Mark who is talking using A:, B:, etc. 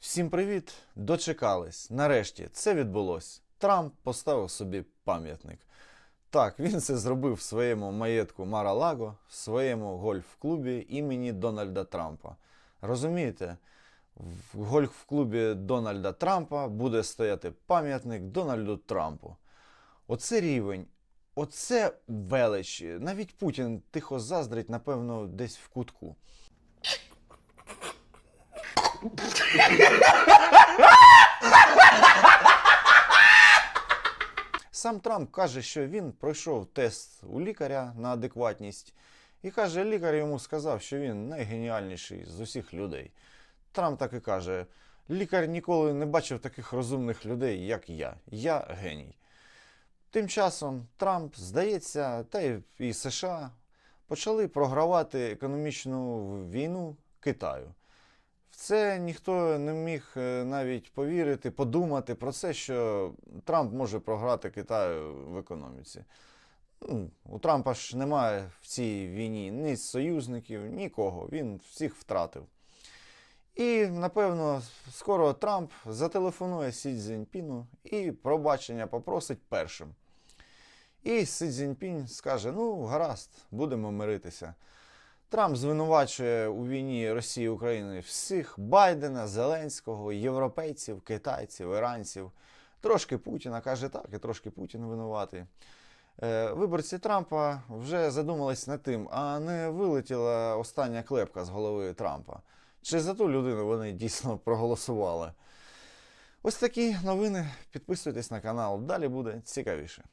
A: Всім привіт! Дочекались. Нарешті це відбулось. Трамп поставив собі пам'ятник. Так, він це зробив в своєму маєтку Мара-Лаго, в своєму гольф-клубі імені Дональда Трампа. Розумієте, в гольф-клубі Дональда Трампа буде стояти пам'ятник Дональду Трампу. Оце рівень, оце велич. Навіть Путін тихо заздрить, напевно, десь в кутку. Сам Трамп каже, що він пройшов тест у лікаря на адекватність, і каже, лікар йому сказав, що він найгеніальніший з усіх людей. Трамп так і каже: лікар ніколи не бачив таких розумних людей, як я. Я геній. Тим часом Трамп, здається, та і США почали програвати економічну війну Китаю. В це ніхто не міг е, навіть повірити, подумати про це, що Трамп може програти Китаю в економіці. Ну, у Трампа ж немає в цій війні ні союзників, нікого. Він всіх втратив. І, напевно, скоро Трамп зателефонує Сі Цзіньпіну і пробачення попросить першим. І Сі Цзіньпінь скаже: ну, гаразд, будемо миритися. Трамп звинувачує у війні Росії України всіх Байдена, Зеленського, європейців, китайців, іранців. Трошки Путіна каже так, і трошки Путін винуватий. Е, Виборці Трампа вже задумались над тим, а не вилетіла остання клепка з голови Трампа. Чи за ту людину вони дійсно проголосували? Ось такі новини. Підписуйтесь на канал, далі буде цікавіше.